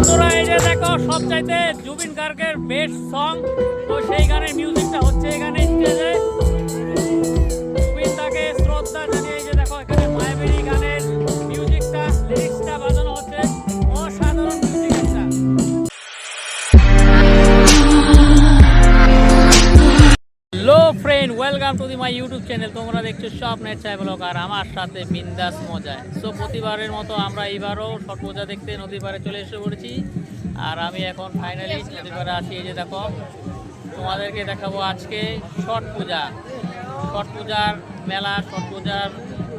বন্ধুরা, এই যে দেখো সব চাইতে জুবিন গার্গের বেস্ট সং তো সেই গানের মিউজিকটা হচ্ছে এখানে স্টেজে জুবিন তাকে শ্রদ্ধা জানিয়ে friend welcome to the my YouTube channel তোমরা দেখছ স্বপ্নের চাই ব্লগ আর আমার সাথে বিন্দাস মজায় সো প্রতিবারের মতো আমরা এইবারও ছট পূজা দেখতে নদীর পাড়ে চলে এসে পড়েছি। আর আমি এখন ফাইনালি নদীর পাড়ে আসি। এই যে দেখো, তোমাদেরকে দেখাবো আজকে ছট পূজা। ছট পূজার মেলা, ছট পূজার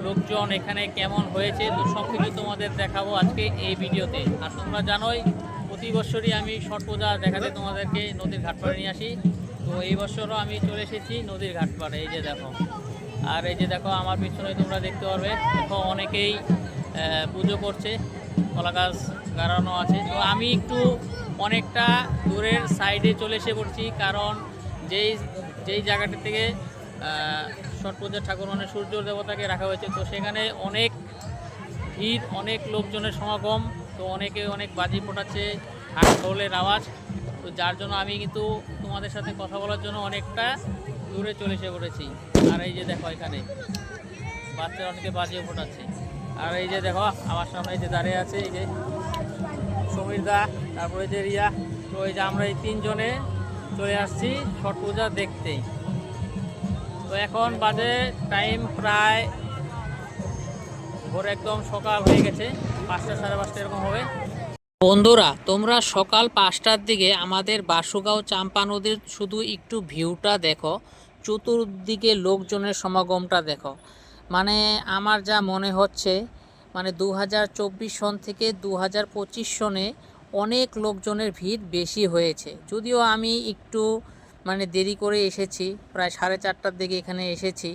লোকজন এখানে কেমন হয়েছে, তো সব কিছু তোমাদের দেখাবো আজকে এই ভিডিওতে। আর তোমরা জানোই, প্রতি বছরই আমি ছট পূজা দেখাতে তোমাদেরকে নদীর ঘাট পাড়ে নিয়ে আসি। তো এই বছরও আমি চলে এসেছি নদীর ঘাট পাড়ে, এই যে দেখো। আর এই যে দেখো, আমার পিছনে তোমরা দেখতে পারবে, দেখো অনেকেই পুজো করছে কলা গাছ গাড়ানো আছে। তো আমি একটু অনেকটা দূরের সাইডে চলে এসে পড়ছি, কারণ যেই যেই জায়গাটা থেকে ছট পূজার ঠাকুর মানে সূর্য দেবতাকে রাখা হয়েছে, তো সেখানে অনেক ভিড়, অনেক লোকজনের সমাগম, তো অনেকে অনেক বাজি ফোটাচ্ছে ঢাক ঢোলের আওয়াজ। তো যার জন্য আমি কিন্তু তোমাদের সাথে কথা বলার জন্য অনেকটা দূরে চলে এসে পড়েছি। আর এই যে দেখো এখানে, বাচ্চারা অনেকে বাজিয়ে ফোটাচ্ছে আর এই যে দেখো, আমার সামনে যে দাঁড়িয়ে আছে এই যে সমীর দা, তারপরে যে রিয়া। তো এই যে আমরা এই তিনজনে চলে আসছি ছট পূজা দেখতে। তো এখন বাজে টাইম প্রায় ভোর একদম সকাল হয়ে গেছে, পাঁচটা সাড়ে পাঁচটা এরকম হবে। বন্ধুরা, তোমরা সকাল পাঁচটার দিকে আমাদের বাসুগাঁও চাম্পা নদীর শুধু একটু ভিউটা দেখো, চতুর্দিকে লোকজনের সমাগমটা দেখো। মানে আমার যা মনে হচ্ছে মানে দু চব্বিশ সন থেকে দু পঁচিশ সনে অনেক লোকজনের ভিড় বেশি হয়েছে। যদিও আমি একটু মানে দেরি করে এসেছি, প্রায় সাড়ে চারটার দিকে এখানে এসেছি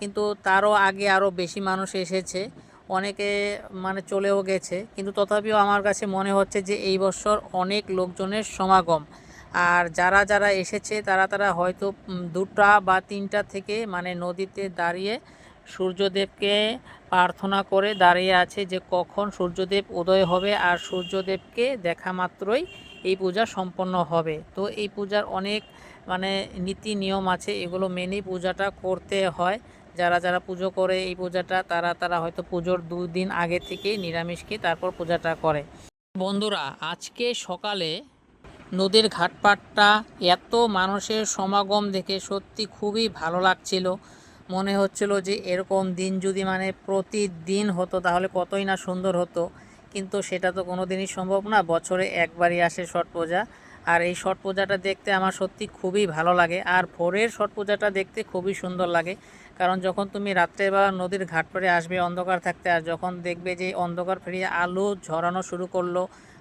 কিন্তু তারও আগে আরও বেশি মানুষ এসেছে। অনেকে মানে চলেও গেছে, কিন্তু তথাপিও আমার কাছে মনে হচ্ছে যে এই বছর অনেক লোকজনের সমাগম। আর যারা যারা এসেছে, তারা তারা হয়তো দুটা বা তিনটা থেকে মানে নদীতে দাঁড়িয়ে সূর্যদেবকে প্রার্থনা করে দাঁড়িয়ে আছে যে কখন সূর্যদেব উদয় হবে আর সূর্যদেবকে দেখা মাত্রই এই পূজা সম্পন্ন হবে। তো এই পূজার অনেক মানে নীতি নিয়ম আছে, এগুলো মেনেই পূজাটা করতে হয়। যারা যারা পুজো করে এই পূজাটা, তারা তারা হয়তো পুজোর দুদিন আগে থেকেই নিরামিষ খেয়ে তারপর পূজাটা করে। বন্ধুরা, আজকে সকালে নদীর ঘাটপাটটা এত মানুষের সমাগম দেখে সত্যি খুবই ভালো লাগছিল। মনে হচ্ছিল যে এরকম দিন যদি মানে প্রতিদিন হতো তাহলে কতই না সুন্দর হতো। কিন্তু সেটা তো কোনো দিনই সম্ভব না। বছরে একবারই আসে ছট পূজা। আর এই ছট পূজাটা দেখতে আমার সত্যি খুবই ভালো লাগে। আর ভোরের ছট পূজাটা দেখতে খুবই সুন্দর লাগে। কারণ যখন তুমি রাত্রেবেলা নদীর ঘাট পরে আসবে অন্ধকার থাকতে, আর যখন দেখবে যে অন্ধকার ফিরিয়ে আলো ঝরানো শুরু করল,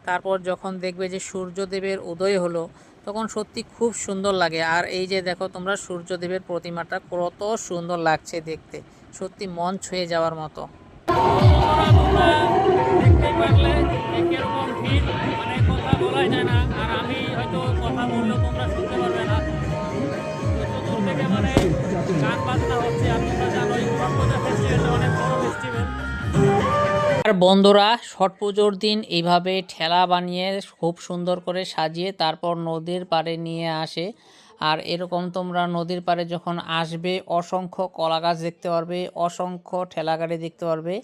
তারপর যখন দেখবে যে সূর্যদেবের উদয় হলো, তখন সত্যি খুব সুন্দর লাগে। আর এই যে দেখো তোমরা সূর্যদেবের প্রতিমাটা কত সুন্দর লাগছে দেখতে। সত্যি মন ছুঁয়ে যাওয়ার মতো। দেখতেই পারলে মানে কথা যায় না। হয়তো কথা বললেও তোমরা শুনতে পারবে না। থেকে মানে গান বাজনা হচ্ছে, আর তোমরা কর্মজা ফেস্টিভ্যালটা অনেক বড় ফেস্টিভ্যাল আর বন্ধুরা, ছট পুজোর দিন এইভাবে ঠেলা বানিয়ে খুব সুন্দর করে সাজিয়ে তারপর নদীর পাড়ে নিয়ে আসে। আর এরকম তোমরা নদীর পাড়ে যখন আসবে, অসংখ্য কলা গাছ দেখতে পারবে, অসংখ্য ঠেলা গাড়ি দেখতে পারবে।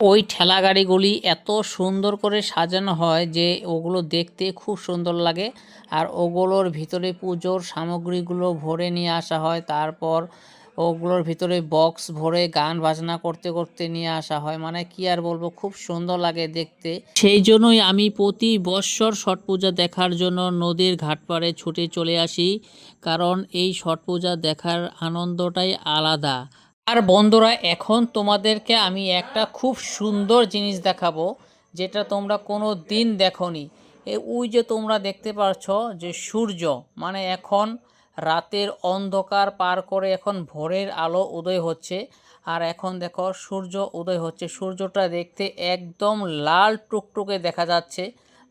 ওই ঠেলা গাড়িগুলি এত সুন্দর করে সাজানো হয় যে ওগুলো দেখতে খুব সুন্দর লাগে। আর ওগুলোর ভিতরে পুজোর সামগ্রীগুলো ভরে নিয়ে আসা হয়। তারপর ওগুলোর ভিতরে বক্স ভরে গান বাজনা করতে করতে নিয়ে আসা হয়। মানে কি আর বলব, খুব সুন্দর লাগে দেখতে। সেই জন্যই আমি প্রতি বৎসর ছট পূজা দেখার জন্য নদীর ঘাট পাড়ে ছুটে চলে আসি। কারণ এই ছট পূজা দেখার আনন্দটাই আলাদা। আর বন্ধুরা, এখন তোমাদেরকে আমি একটা খুব সুন্দর জিনিস দেখাবো, যেটা তোমরা কোনো দিন দেখনি। ওই যে তোমরা দেখতে পাচ্ছ যে সূর্য মানে এখন রাতের অন্ধকার পার করে এখন ভোরের আলো উদয় হচ্ছে। আর এখন দেখো, সূর্য উদয় হচ্ছে। সূর্যটা দেখতে একদম লাল টুকটুকে দেখা যাচ্ছে।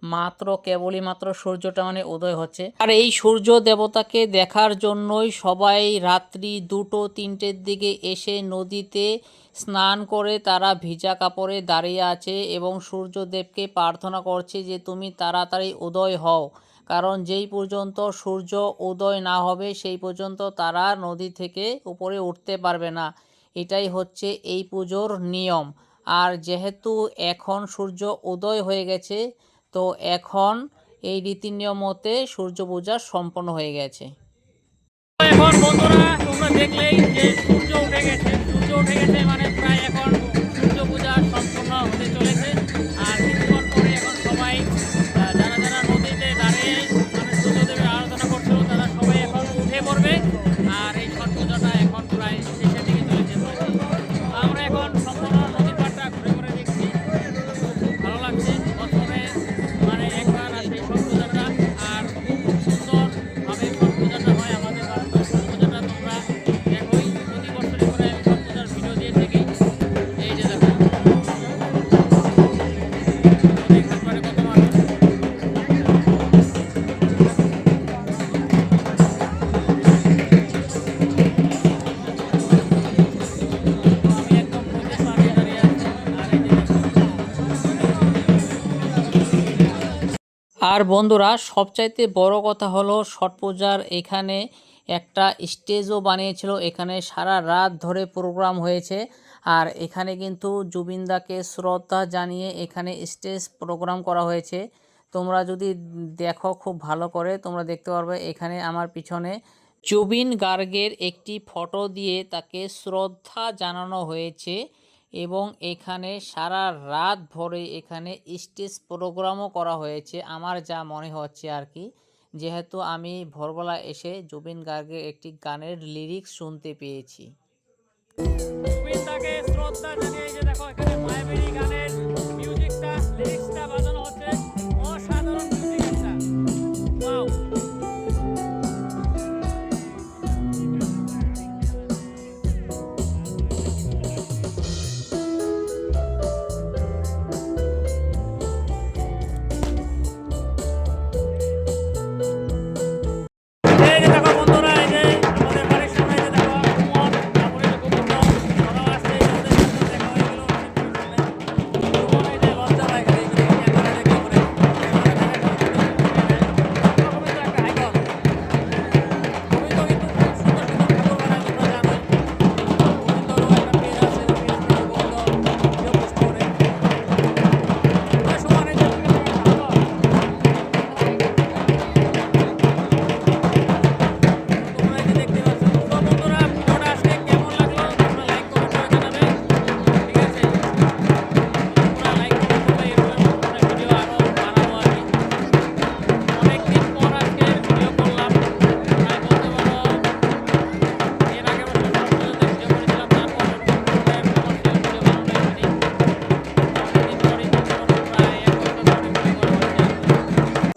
মাত্র কেবলই মাত্র সূর্যটা মানে উদয় হচ্ছে। আর এই সূর্য দেবতাকে দেখার জন্যই সবাই রাত্রি দুটো, তিনটের দিকে এসে নদীতে স্নান করে তারা ভিজা কাপড়ে দাঁড়িয়ে আছে এবং সূর্যদেবকে প্রার্থনা করছে যে তুমি তাড়াতাড়ি উদয় হও। কারণ যেই পর্যন্ত সূর্য উদয় না হবে, সেই পর্যন্ত তারা নদী থেকে উপরে উঠতে পারবে না। এটাই হচ্ছে এই পুজোর নিয়ম। আর যেহেতু এখন সূর্য উদয় হয়ে গেছে তো এখন এই রীতি নিয়ম মতে সূর্য পূজা সম্পন্ন হয়ে গেছে। এখন বন্ধুরা, তোমরা দেখলেই যে সূর্য উঠে গেছে। সূর্য উঠে গেছে মানে প্রায় এখন সূর্য পূজা সম্পূর্ণ হতে চলেছে। আর কিছুক্ষণ পরে এখন সবাই যারা যারা নদীতে দাঁড়িয়ে মানে সূর্যদেবের আরাধনা করছিল, তারা সবাই এখন উঠে পড়বে। আর এই ছট পূজাটা এখন প্রায় শেষের দিকে চলে যেতে আমরা এখন আর বন্ধুরা, সবচাইতে বড় কথা হলো ছট পূজার এখানে একটা স্টেজও বানিয়েছিল। এখানে সারা রাত ধরে প্রোগ্রাম হয়েছে আর এখানে কিন্তু জুবিনদাকে শ্রদ্ধা জানিয়ে এখানে স্টেজ প্রোগ্রাম করা হয়েছে। তোমরা যদি দেখো খুব ভালো করে, তোমরা দেখতে পারবে এখানে আমার পিছনে জুবিন গার্গের একটি ফটো দিয়ে তাকে শ্রদ্ধা জানানো হয়েছে। এবং এখানে সারা রাত ভরে এখানে স্টেজ প্রোগ্রামও করা হয়েছে। আমার যা মনে হচ্ছে আর কি, যেহেতু আমি ভোরবেলা এসে জুবিন গার্গের একটি গানের লিরিক্স শুনতে পেয়েছি। শ্রদ্ধা জানিয়ে যে দেখো, এখানে গানের মিউজিকটা লিরিক্সটা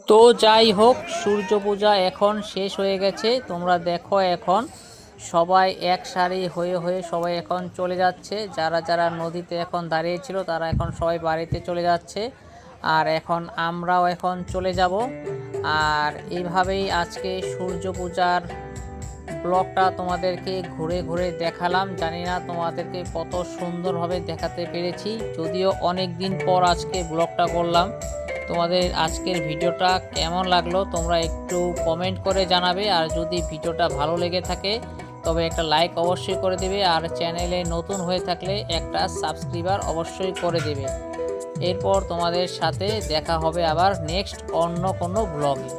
তো যাই হোক সূর্য পূজা এখন শেষ হয়ে গেছে। তোমরা দেখো এখন সবাই এক সারি হয়ে হয়ে সবাই এখন চলে যাচ্ছে। যারা যারা নদীতে এখন দাঁড়িয়েছিল তারা এখন সবাই বাড়িতে চলে যাচ্ছে। আর এখন আমরাও এখন চলে যাব। আর এইভাবেই আজকে সূর্য পূজার ব্লগটা তোমাদেরকে ঘুরে ঘুরে দেখালাম। জানি না তোমাদেরকে কত সুন্দরভাবে দেখাতে পেরেছি। যদিও অনেক দিন পর আজকে ব্লগটা করলাম। তোমাদের আজকের ভিডিওটা কেমন লাগল তোমরা একটু কমেন্ট করে জানাবে, আর যদি ভিডিওটা ভালো লেগে থাকে, তবে একটা লাইক অবশ্যই করে দেবে, আর চ্যানেলে নতুন হয়ে থাকলে একটা সাবস্ক্রাইবার অবশ্যই করে দেবে। এরপর তোমাদের সাথে দেখা হবে আবার নেক্সট অন্য কোনো ব্লগে